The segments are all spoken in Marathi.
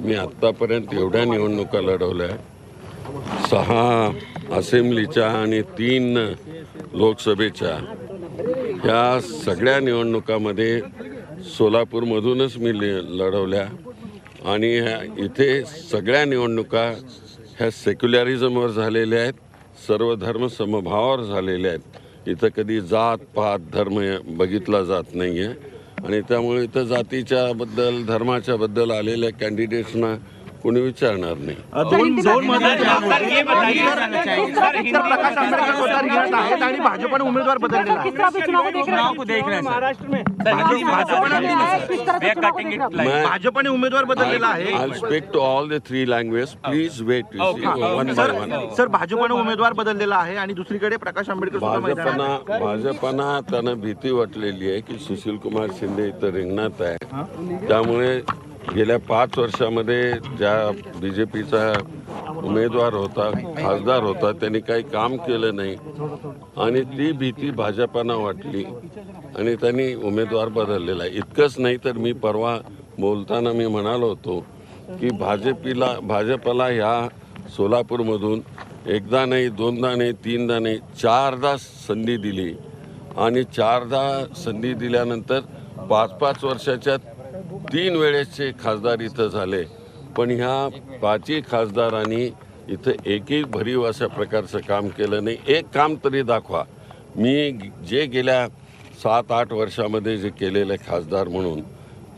मी आत्तापर्यंत एवढ्या निवडणुका लढवल्या. सहा असेंब्लीच्या आणि तीन लोकसभेच्या. ह्या सगळ्या निवडणुकामध्ये सोलापूरमधूनच मी लढवल्या. आणि ह्या इथे सगळ्या निवडणुका ह्या सेक्युलरिझमवर झालेल्या आहेत. सर्व धर्म समभावावर झालेल्या आहेत. इथं कधी जात पात धर्म बघितला जात नाही आहे आणि त्यामुळे इथं जातीच्या बद्दल धर्माच्या बद्दल आलेल्या कॅन्डिडेट्सना कोणी विचारणार नाही. आणि भाजपने उमेदवार बदललेला हैं हैं हैं भाजपने उमेदवार बदललेला आहे? the three languages. Please wait. You see, one by sir भाजपने उमेदवार बदललेला आहे आणि दुसरीकडे प्रकाश आंबेडकर सुद्धा मैदानात भाजपना. भाजपना त्यांना भीती वाटलेली आहे की सुशील कुमार शिंदे इथं रिंगणात आहे. त्यामुळे गेल्या पाच वर्षामध्ये ज्या बी जे पीचा उमेदवार होता खासदार होता त्यांनी काही काम केलं नाही. आणि ती भीती भाजपानं वाटली. आणि त्यांनी उमेदवार बदललेला आहे. इतकंच नाही तर मी परवा बोलताना मी म्हणालो होतो की भाजपीला भाजपला ह्या सोलापूरमधून एकदा नाही दोनदा नाही तीनदा नाही चारदा संधी दिली. आणि चारदा संधी दिल्यानंतर पाच पाच वर्षाच्या तीन वेळेसचे खासदार इथं झाले. पण ह्या पाचही खासदारांनी इथं एकही भरीव अशा प्रकारचं काम केलं नाही. एक काम तरी दाखवा. मी जे गेल्या सात आठ वर्षामध्ये जे केलेलं आहे खासदार म्हणून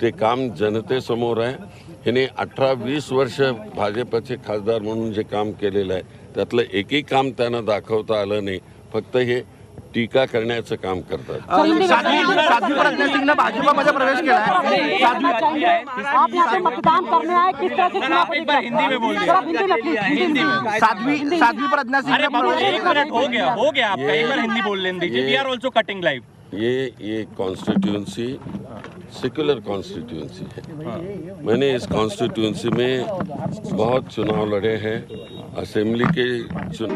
ते काम जनतेसमोर आहे. ह्याने अठरा वीस वर्ष भाजपचे खासदार म्हणून जे काम केलेलं आहे त्यातलं एकही काम त्यांना दाखवता आलं नाही. फक्त हे टीका करण्याचं काम करतात भाजपामध्ये प्रवेश केला मतदान करने आए किस तरह से चुनाव को देख हिंदी में बोलिए हिंदी में प्लीज़ हिंदी में साध्वी साध्वी प्रज्ञा अरे एक मिनट हो गया हो गया आपका ये- एक बार हिंदी बोल लेने दीजिए ये- we are also cutting live ये ये कॉन्स्टिट्यूंसी सेक्युलर कॉन्स्टिट्यूंसी है मैंने इस कॉन्स्टिट्यूंसी में बहुत चुनाव लड़े हैं असेंबली के चुन